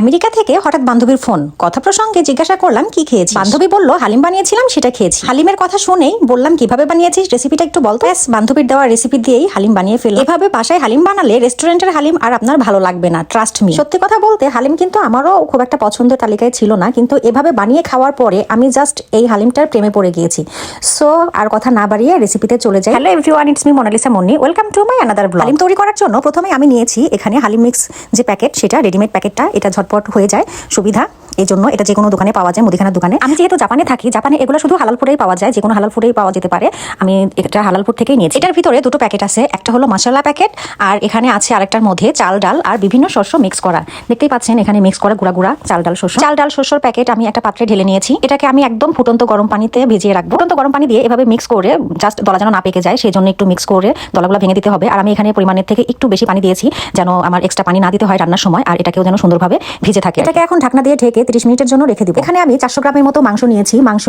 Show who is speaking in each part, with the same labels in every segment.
Speaker 1: America থেকে হঠাৎ বান্ধবীর ফোন। কথা প্রসঙ্গে জিজ্ঞাসা করলাম কি খেয়েছি বান্ধবী বলল হালিম বানিয়েছিলাম সেটা খেয়েছি। হালিমের কথা শুনেই বললাম কীভাবে বানিয়েছিস? রেসিপিটা একটু বলতো ব্যাস বান্ধবীর দেওয়া রেসিপি দিয়েই হালিম বানিয়ে ফেললাম এভাবে বাসায় হালিম বানালে রেস্টুরেন্টের হালিম আর আপনার ভালো লাগবে না ট্রাস্ট মি সত্যি কথা বলতে হালিম কিন্তু আমারও খুব একটা পছন্দের তালিকায় ছিল না কিন্তু এভাবে বানিয়ে খাওয়ার পরে আমি জাস্ট এই হালিমটার প্রেমে পড়ে গিয়েছি। সো আর কথা না বাড়িয়ে রেসিপিতে চলে যাই। Hello everyone it's me Monalisa Manni welcome to my another blog haleem তৈরি করার জন্য প্রথমে আমি নিয়েছি এখানে হালিম মিক্স যে প্যাকেট সেটা রেডিমেড প্যাকেটটা এটা ঝটপট হয়ে যায়। সুবিধা? এই জন্য এটা যে কোনো দোকানে পাওয়া যায়, মুদিখানার দোকানে। আমি যেহেতু জাপানে থাকি, জাপানে এগুলো শুধু হালাল ফুডেই পাওয়া যায় যে কোনো হালাল ফুডেই পাওয়া যেতে পারে। আমি এটা হালাল ফুড থেকেই নিয়েছি। এটার ভিতরে দুটো প্যাকেট আছে, একটা হলো মশলা প্যাকেট, আর এখানে আছে আরেকটার মধ্যে চাল ডাল আর বিভিন্ন শস্য মিক্স করা। দেখতেই পাচ্ছেন, এখানে মিক্স করা গুঁড়া গুঁড়া চাল ডাল শস্য। চাল ডাল শস্যর প্যাকেট আমি একটা পাত্রে ঢেলে নিয়েছি। এটাকে আমি একদম ফুটন্ত গরম পানিতে ভিজিয়ে রাখব। ফুটন্ত গরম পানি দিয়ে এভাবে মিক্স করে জাস্ট দলা যেন না পেকে যায় সেই জন্য একটু মিক্স করে দলাগুলো ভেঙে দিতে হবে। আর আমি এখানে পরিমাণের থেকে একটু বেশি পানি দিয়েছি, যেন আমার এক্সট্রা পানি না দিতে হয় রান্নার সময়, আর এটাকেও যেন সুন্দরভাবে ভিজে থাকে। এটাকে এখন ঢাকনা দিয়ে ঢেকে তিরিশ মিনিটের জন্য রেখে দিব। এখানে আমি চারশো গ্রামের মতো মাংস নিয়েছি। মাংস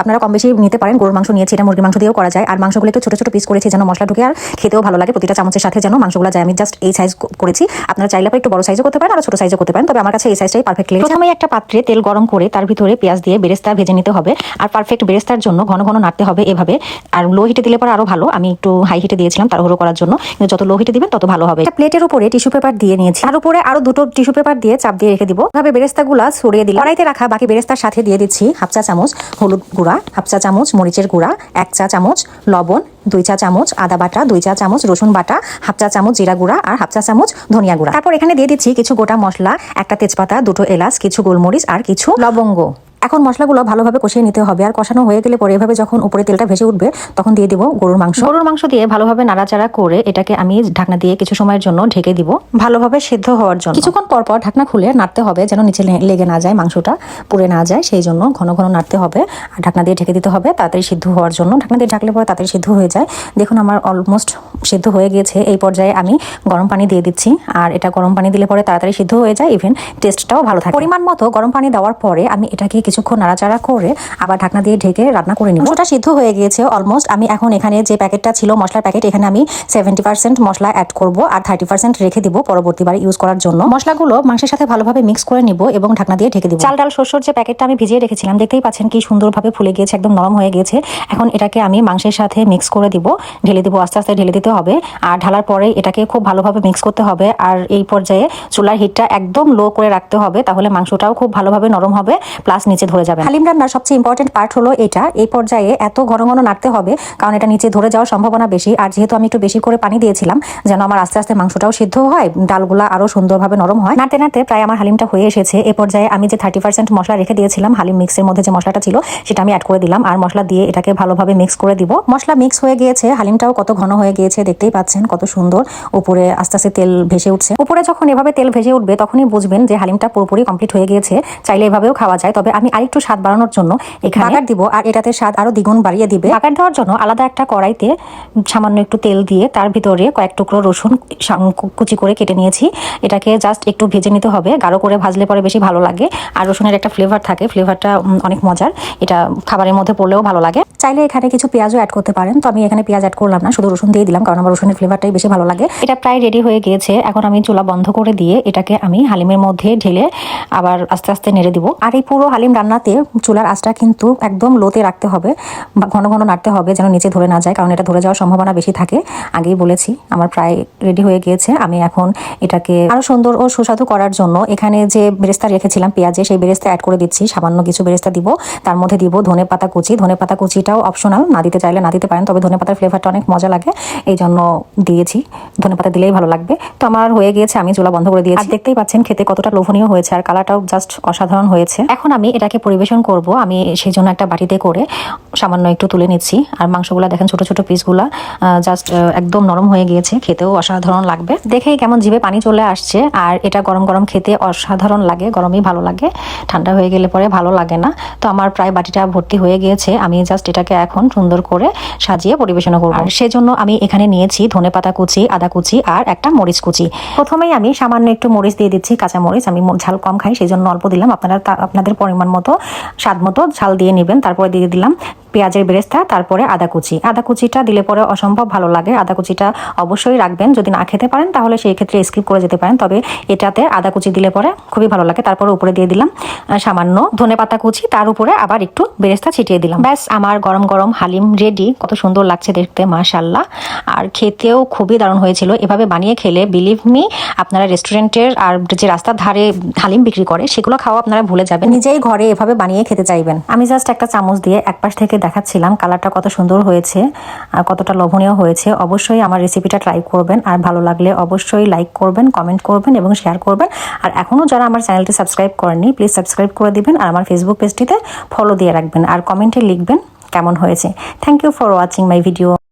Speaker 1: আপনারা কম বেশি নিতে পারেন গরুর মাংস নিয়েছি এটা মুরগির মাংস দিয়েও করা যায়। আর মাংসগুলো একটু ছোট ছোট পিস করেছি যেন মশলা ঢুকে আর খেতেও ভালো লাগে প্রতিটা চামচের সাথে যেন মাংসগুলো যায়। আমি জাস্ট এই সাইজ করেছি। আপনারা চাইলে একটু বড় সাইজও করতে পারেন আর ছোট সাইজও করতে পারেন। তবে আমার কাছে এই সাইজটাই পারফেক্ট লেগেছে। প্রথমে একটা পাত্রে তেল গরম করে তার ভিতরে পেঁয়াজ দিয়ে বেরেস্তা ভেজে নিতে হবে। আর পারফেক্ট বেরেস্তার জন্য ঘন ঘন নাড়তে হবে এভাবে। আর লো হিটে দিলে পরে আরও ভালো। আমি একটু হাই হিটে দিয়েছিলাম তাড়াহুড়ো করার জন্য। কিন্তু যত লো হিটে দিবেন তত ভালো হবে। প্লেটের উপরে টিস্যু পেপার দিয়ে নিয়েছি। আর উপরে আরও দুটো টিস্যু পেপার দিয়ে চাপ দিয়ে রেখে দিব। ভাবে বেরেস্তাগুলা ছড়িয়ে দিলাম কড়াইতে রাখা বাকি বেরেস্তার সাথে দিয়ে দিচ্ছি হাফ চা চামচ হলুদ গুঁড়া, হাফ চা চামচ মরিচের গুঁড়া, এক চা চামচ লবণ, দুই চা চামচ আদা বাটা, দুই চা চামচ রসুন বাটা, হাফ চা চামচ জিরা গুঁড়া আর হাফ চা চামচ ধনিয়া গুঁড়া। তারপর এখানে দিয়ে দিচ্ছি কিছু গোটা মশলা, একটা তেজপাতা, দুটো এলাচ, কিছু গোলমরিচ আর কিছু লবঙ্গ। এখন মশলাগুলো ভালোভাবে কষিয়ে নিতে হবে। আর কষানো হয়ে গেলে পরে এভাবে যখন উপরে তেলটা ভেসে উঠবে তখন দিয়ে দিব গরুর মাংস। গরুর মাংস দিয়ে ভালোভাবে নাড়াচাড়া করে এটাকে আমি ঢাকনা দিয়ে কিছু সময়ের জন্য ঢেকে দিব। ভালোভাবে সেদ্ধ হওয়ার জন্য। কিছুক্ষণ পর পর ঢাকনা খুলে নাড়তে হবে যেন নিচে লেগে না যায় মাংসটা পুড়ে না যায় সেই জন্য ঘন ঘন নাড়তে হবে। আর ঢাকনা দিয়ে ঢেকে দিতে হবে তাড়াতাড়ি সিদ্ধ হওয়ার জন্য। ঢাকনা দিয়ে ঢাকলে পরে তাড়াতাড়ি সিদ্ধ হয়ে যায়। দেখুন আমার অলমোস্ট সিদ্ধ হয়ে গিয়েছে। এই পর্যায়ে আমি গরম পানি দিয়ে দিচ্ছি। আর এটা গরম পানি দিলে পরে তাড়াতাড়ি সিদ্ধ হয়ে যায়। ইভেন টেস্টটাও ভালো থাকে। পরিমাণ মতো গরম পানি দেওয়ার পরে আমি এটাকে কিছুক্ষণ নাড়াচাড়া করে আবার ঢাকনা দিয়ে ঢেকে রান্না করে নিব। ওটা সিদ্ধ হয়ে গিয়েছে অলমোস্ট আমি এখন এখানে যে প্যাকেটটা ছিল, মশলার প্যাকেট, এখানে আমি সেভেন্টি পার্সেন্ট মশলা অ্যাড করব আর থার্টি পার্সেন্ট রেখে দিব পরবর্তীবার ইউজ করার জন্য। মশলাগুলো মাংসের সাথে ভালোভাবে মিক্স করে নিব এবং ঢাকনা দিয়ে ঢেকে দিব। চাল, ডাল শস্যর যে প্যাকেটটা আমি ভিজিয়ে রেখেছিলাম, দেখতেই পাচ্ছেন কি সুন্দরভাবে ফুলে গিয়েছে, একদম নরম হয়ে গিয়েছে। এখন এটাকে আমি মাংসের সাথে মিক্স করে দিব। ঢেলে দিব, আস্তে আস্তে ঢেলে দিতে হবে। আর ঢালার পরে এটাকে খুব ভালোভাবে মিক্স করতে হবে। আর এই পর্যায়ে চুলার হিটটা একদম লো করে রাখতে হবে, তাহলে মাংসটাও খুব ভালোভাবে নরম হবে। প্লাস নিচে ধরে যাবে হালিম রান্নার সবচেয়ে ইম্পর্টেন্ট পার্ট হলো এটা। এই পর্যায়ে এত ঘন ঘন নাড়তে হবে, কারণ এটা নিচে ধরে যাওয়ার সম্ভাবনা বেশি। আর যেহেতু আমি একটু বেশি করে পানি দিয়েছিলাম, যেন আমার আস্তে আস্তে মাংসটাও সিদ্ধ হয়, ডালগুলা আরও সুন্দরভাবে নরম হয়। নাড়তে নাড়তে প্রায় আমার হালিমটা হয়ে এসেছে। এ পর্যায়ে আমি যে থার্টি পার্সেন্ট মশলা রেখে দিয়েছিলাম, হালিম মিক্সের মধ্যে যে মশলাটা ছিল, সেটা আমি অ্যাড করে দিলাম। আর মশলা দিয়ে এটাকে ভালোভাবে মিক্স করে দিব। মশলা মিক্স হয়ে গিয়েছে, হালিমটাও কত ঘন হয়ে গিয়েছে, দেখতেই পাচ্ছেন কত সুন্দর। উপরে আস্তে আস্তে তেল ভেসে উঠছে। উপরে যখন এভাবে তেল ভেসে উঠবে, তখনই বুঝবেন যে হালিমটা পুরোপুরি কমপ্লিট হয়ে গিয়েছে। চাইলে এভাবেও খাওয়া যায়, তবে আমি আরেকটু স্বাদ বাড়ানোর জন্য এখানে বাগার দিব আর এটাতে স্বাদ আরও দ্বিগুণ বাড়িয়ে দিবে। বাগার দেওয়ার জন্য আলাদা একটা কড়াইতে সামান্য একটু তেল দিয়ে তার ভিতরে কয়েক টুকরো রসুন কুচি করে কেটে নিয়েছি। এটাকে জাস্ট একটু ভেজে নিতে হবে। গাঢ় করে ভাজলে পরে বেশি ভালো লাগে। আর রসুনের একটা ফ্লেভার থাকে। ফ্লেভারটা অনেক মজার। এটা খাবারের মধ্যে পড়লেও ভালো লাগে। চাইলে এখানে কিছু পেঁয়াজও অ্যাড করতে পারেন। তো আমি এখানে পেঁয়াজ অ্যাড করলাম না শুধু রসুন দিয়ে দিলাম কারণ আমার রসুনের ফ্লেভারটাই বেশি ভালো লাগে। এটা প্রায় রেডি হয়ে গিয়েছে। এখন আমি চুলা বন্ধ করে দিয়ে এটাকে আমি হালিমের মধ্যে ঢেলে আবার আস্তে আস্তে নেড়ে দিব। আর এই পুরো হালিম রান্নাতে চুলার আঁচটা কিন্তু একদম লোতে রাখতে হবে বা ঘন ঘন নাড়তে হবে যেন নিচে ধরে না যায়, কারণ এটা ধরে যাওয়ার সম্ভাবনা বেশি থাকে। আগেই বলেছি, আমার প্রায় রেডি হয়ে গিয়েছে। আমি এখন এটাকে আরও সুন্দর ও সুস্বাদু করার জন্য এখানে যে বেরেস্তা রেখেছিলাম, পেঁয়াজে, সেই বেরেস্তা অ্যাড করে দিচ্ছি। সামান্য কিছু বেরেস্তা দিব, তার মধ্যে দিব ধনে পাতা কুচি। ধনে পাতা কুচিটাও অপশনাল না দিতে চাইলে না দিতে পারেন, তবে ধনে পাতার ফ্লেভারটা অনেক মজা লাগে, এই জন্য দিয়েছি। ধনে পাতা দিলেই ভালো লাগবে। তো আমার হয়ে গিয়েছে, আমি চুলা বন্ধ করে দিয়েছি। দেখতেই পাচ্ছেন, খেতে কতটা লোভনীয় হয়েছে, আর কালারটাও জাস্ট অসাধারণ হয়েছে। এখন আমি এটাকে পরিবেশন করব আমি সেই জন্য একটা বাটিতে করে সামান্য একটু তুলে নিচ্ছি। আর মাংসগুলা দেখেন ছোট ছোট পিসগুলা জাস্ট একদম নরম হয়ে গিয়েছে খেতেও অসাধারণ লাগবে। দেখেই কেমন জিভে পানি চলে আসছে আর এটা গরম গরম খেতে অসাধারণ লাগে গরমই ভালো লাগে ঠান্ডা হয়ে গেলে পরে ভালো লাগে না। তো আমার প্রায় বাটিটা ভর্তি হয়ে গিয়েছে আমি জাস্ট এটাকে এখন সুন্দর করে সাজিয়ে পরিবেশন করব। আর সেজন্য আমি এখানে নিয়েছি ধনে পাতা কুচি আদা কুচি আর একটা মরিচ কুচি। প্রথমেই আমি সামান্য একটু মরিচ দিয়ে দিচ্ছি কাঁচা মরিচ আমি ঝাল কম খাই সেই জন্য অল্প দিলাম আপনারা আপনাদের পরিমাণ মতো স্বাদ মতো ঝাল দিয়ে নেবেন। তারপরে দিয়ে দিলাম পেঁয়াজের বেরেস্তা, তারপরে আদা কুচি। আদা কুচিটা দিলে পরে অসম্ভব ভালো লাগে। আদা কুচিটা অবশ্যই রাখবেন। যদি না খেতে পারেন, তাহলে সেই ক্ষেত্রে স্কিপ করে যেতে পারেন। তবে এটাতে আদা কুচি দিলে পরে খুবই ভালো লাগে। তারপরে উপরে দিয়ে দিলাম সামান্য ধনে পাতা কুচি। তার উপরে আবার একটু বেরেস্তা ছিটিয়ে দিলাম। ব্যাস, আমার গরম গরম হালিম রেডি কত সুন্দর লাগছে দেখতে মাশাল্লাহ আর খেতেও খুবই দারুণ হয়েছিল। এভাবে বানিয়ে খেলে বিলিভ মি আপনারা রেস্টুরেন্টের আর যে রাস্তার ধারে হালিম বিক্রি করে, সেগুলো খাওয়া আপনারা ভুলে যাবেন। নিজেই ঘরে এভাবে বানিয়ে খেতে চাইবেন। আমি জাস্ট একটা চামচ দিয়ে এক পাশ থেকে দেখাচ্ছিলাম কালারটা কত সুন্দর হয়েছে আর কতটা লোভনীয় হয়েছে, অবশ্যই আমার রেসিপিটা ট্রাই করবেন। আর ভালো লাগলে অবশ্যই লাইক করবেন কমেন্ট করবেন এবং শেয়ার করবেন। আর এখনও যারা আমার চ্যানেলটি সাবস্ক্রাইব করেননি প্লিজ সাবস্ক্রাইব করে দিবেন আর আমার ফেসবুক পেজটিতে ফলো দিয়ে রাখবেন। আর কমেন্টে লিখবেন কেমন হয়েছে। Thank you for watching my video